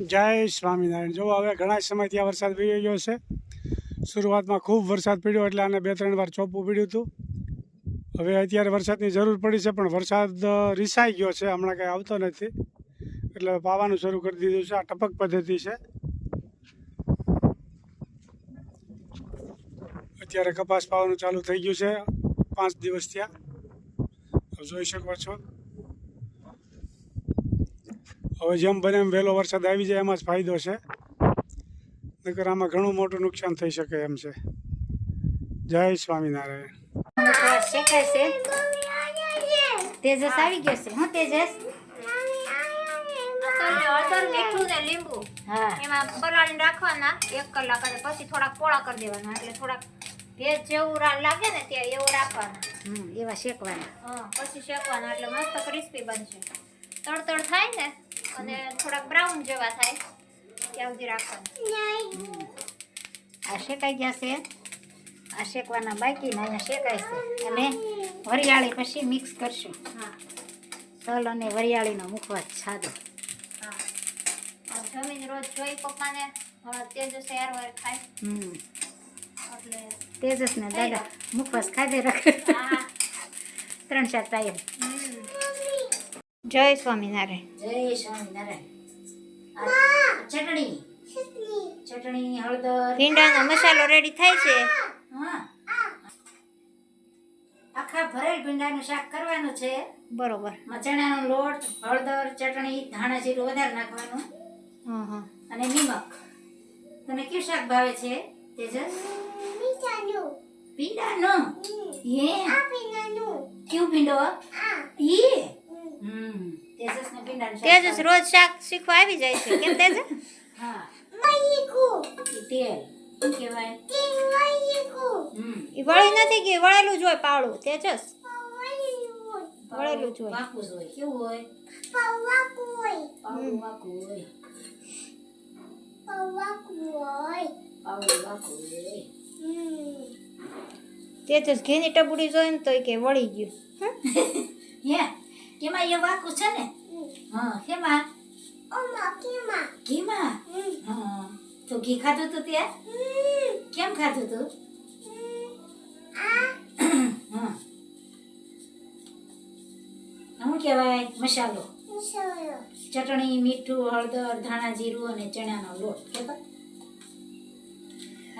જય સ્વામિનારાયણ. જો હવે ઘણા સમયથી આ વરસાદ પડી ગયો છે. શરૂઆતમાં ખૂબ વરસાદ પડ્યો એટલે આને બે ત્રણ વાર ચોપવું પડ્યું હતું. હવે અત્યારે વરસાદની જરૂર પડી છે, પણ વરસાદ રિસાઈ ગયો છે. હમણાં કંઈ આવતો નથી. એટલે પાવાનું શરૂ કરી દીધું છે. આ ટપક પદ્ધતિ છે. અત્યારે કપાસ પાવાનું ચાલુ થઈ ગયું છે. પાંચ દિવસ ત્યાં જોઈ શકો છો. હવે જેમ બને એમ વહેલો વરસાદ આવી જાય એમાં જ ફાયદો છે. નકર આમાં ઘણું મોટું નુકસાન થઈ શકે એમ છે. જય સ્વામિનારાયણ. તેજસ આવી ગયો છે. હું તેજસ? હળદર મીઠું ને લીંબુ. એમાં પલાળીને રાખવાના. એક કલાક અને પછી થોડાક પોળા કરી દેવાના. એટલે થોડાક ભેજ જેવું લાગે ને ત્યારે એવું રાખવાના. એવા શેકવાના. પછી શેકવાના. એટલે મસ્ત ક્રિસ્પી બનશે. તડતડ થાય ને? અને થોડાક બ્રાઉન જેવા થાય. ત્યાં સુધી રાખવાના. આ શેકાઈ ગયા છે. આ શેકવાના બાકી ને અહીંયા શેકાય છે. અને વરિયાળી પછી મિક્સ કરશું. હા. તલ અને વરિયાળીનો મૂકવા છાદો હા. હવે રોજ જોઈ પપ્પાને તેજસે યાર વાર ખાય. હમ. એટલે તેજસ ને દાદા મુખવાસ ખાધે રાખે. હા. ત્રણ ચાર ટાઈમ જય સ્વામિનારાયણ. જય સ્વામિનારાયણ. ચટણી. ચટણી. હળદર. ભીંડાનો મસાલો રેડી થાય છે. હા. આખા ભરેલ ભીંડાનું શાક કરવાનું છે. બરોબર. ચણાનો લોટ હળદર ચટણી ધાણા જીરું વધારે નાખવાનું. હા હા અને નિમક. તને કયું શાક ભાવે છે તેજસ? ભીંડાનો? હે? કયું ભીંડો? ઈ? તેજસ ને. રોજ શાક શીખવા આવી જાય છે. કેમ તેજ હા. તેલ. કહેવાય? વળી નથી કે વળેલું જ હોય પાવડું. તેજસ? વળેલું જ હોય. વાકું જ હોય. કેવું હોય? પાવડું વાકું હોય. પાવડું વાકું હોય. તેજસ ઘીની ટબુડી જોઈને તો કે વળી ગયું. હે? કેમાં એ વાકું છે ને? હા કેમાં? ઘીમાં હા. તો ઘી ખાધું તું ત્યાં? કેમ ખાધું તું? હા. શું કહેવાય? મસાલો. ચટણી મીઠું હળદર ધાણા જીરું અને ચણાનો લોટ. કેતો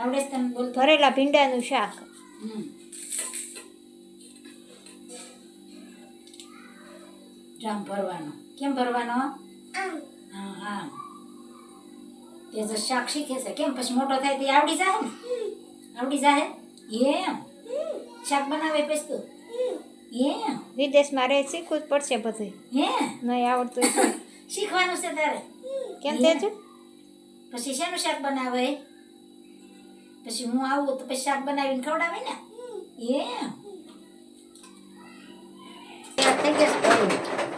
આવડે તને બોલ ભરેલા ભીંડાનું શાક. હમ. જામ ભરવાનો. કેમ ભરવાનો? હા હા. તે જો શાક શીખે છે. કેમ? પછી મોટો થાય તે આવડી જાય ને? આવડી જાય એમ. શાક બનાવે પછી તો? એમ. વિદેશમાં રહે શીખવું જ પડશે બધું હે? નહીં આવડતું. શીખવાનું છે તારે? કેમ તે પછી શેનું શાક બનાવે? પછી હું આવું તો પછી શાક બનાવીને ખવડાવે ને? એમ. થઈ જશે.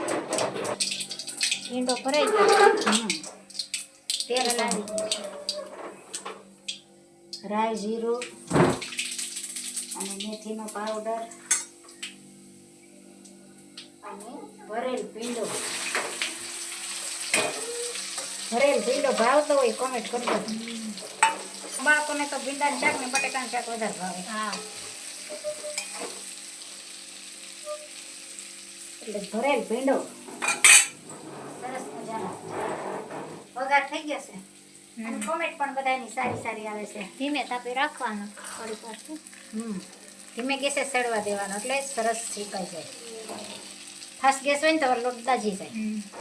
ભીંડો ભરાઈ ગયો. તેલ લાવી રાઈ જીરું અને મેથીનો પાવડર અને ભરેલ ભીંડો. ભરેલ ભીંડો ભાવતો હોય કોમેન્ટ કરજો બાળકોને તો ભીંડાનું શાક ને બટેકાની શાક વધારે ભાવે. હા. એટલે ભરેલ ભીંડો વઘાર થઈ ગયો છે. અને કોમેન્ટ પણ બધાની સારી સારી આવે છે. ધીમે તાપે રાખવાનું વાર હમ. ધીમે ગેસે સડવા દેવાનો એટલે સરસ શીકાઈ જાય. ફાસ્ટ ગેસ હોય ને તો લોટ દાજી જાય.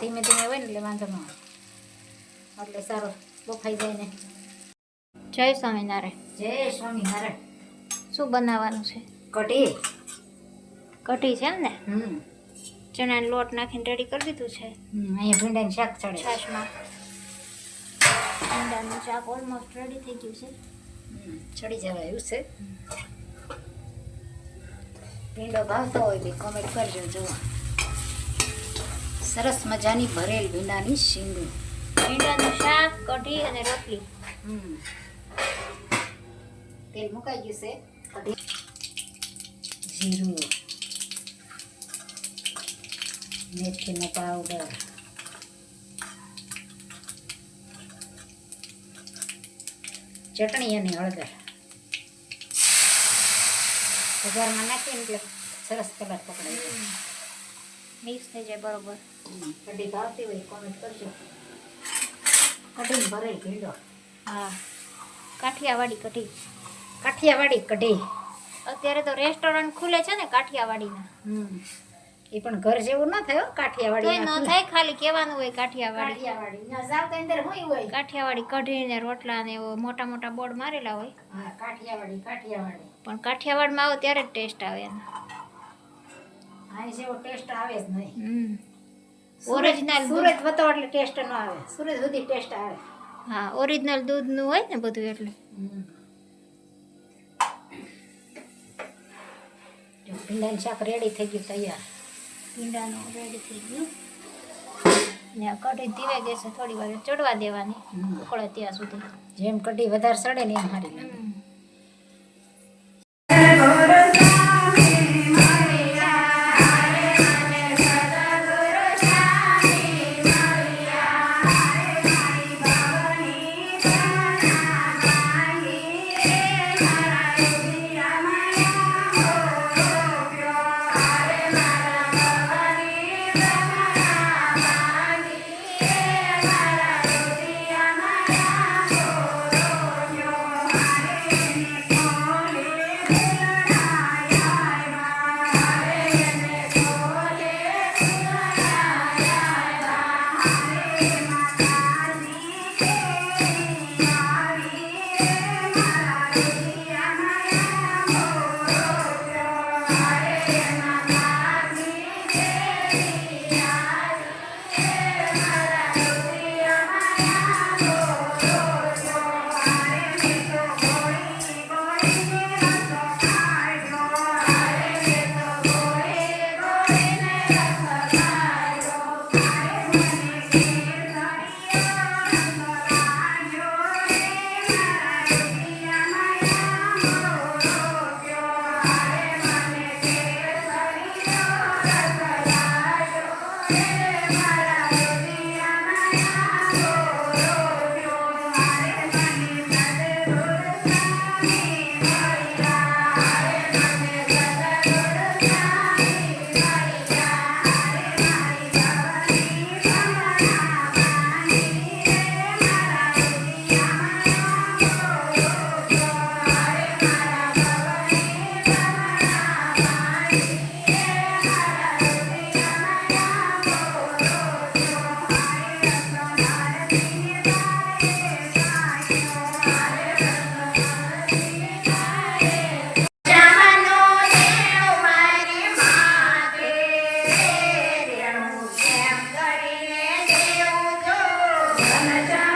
ધીમે ધીમે હોય ને એટલે વાંધો ન આવે. એટલે સારો બફાઈ જાય ને. જય સ્વામિનારાયણ. જય સ્વામિનારાયણ. શું બનાવવાનું છે? કઢી. કઢી છે એમ ને? હમ. ચણાનો લોટ નાખીને રેડી કરી દીધું છે. અહીંયા ભીંડાનું શાક ચડે છાશમાં. ભીંડાનું શાક ઓલમોસ્ટ રેડી થઈ ગયું છે. હમ, ચડી જવા એવું છે. ભીંડો ભાવતો હોય બી કોમેન્ટ કરજો જોવા સરસ મજાની ભરેલ ભીંડાની શીંગું. ભીંડાનું શાક કઢી અને રોટલી. હમ. તેલ મુકાઈ ગયું છે. કઢી. જીરું. મેથીનો પાવડર. ચટણી અને હળદર. વઘારમાં નાખીને એટલે સરસ કલર પકડાય મિક્સ થઈ જાય બરોબર. કઢી ભાવતી હોય કોમેન્ટ કરજો. કઢી ભરેલ ભીંડો. હા. કાઠિયાવાડી કઢી. કાઠિયાવાડી કઢી. અત્યારે તો રેસ્ટોરન્ટ ખુલે છે ને કાઠિયાવાડીના. હમ. એ પણ ઘર જેવું ન થયો કાઠિયાવાડી ન થાય ખાલી કહેવાનું હોય કાઠિયાવાડી. કાઠિયાવાડી. કાઠિયાવાડી કઢીને રોટલા ને મોટા મોટા બોર્ડ મારેલા હોય. હા કાઠિયાવાડી કાઠિયાવાડી. પણ કાઠિયાવાડમાં આવો ત્યારે જ ટેસ્ટ આવે એનો. જેવો ટેસ્ટ આવે જ નહીં. હમ. સુરત ઓરિજિનલ સુરત વતો એટલે ટેસ્ટ ન આવે. સુરત સુધી ટેસ્ટ આવે. હા ઓરિજિનલ દૂધનું હોય ને બધું એટલે. ભીંડાનું શાક રેડી થઈ ગયું તૈયાર. ભીંડાનું રેડી થઈ ગયું. ને કઢી ધીરે ગેસે થોડી વાર ચડવા દેવાની. ઉકળે ત્યાં સુધી. જેમ કઢી વધારે સડે ને એમ હારી લાગે હમ. Jangan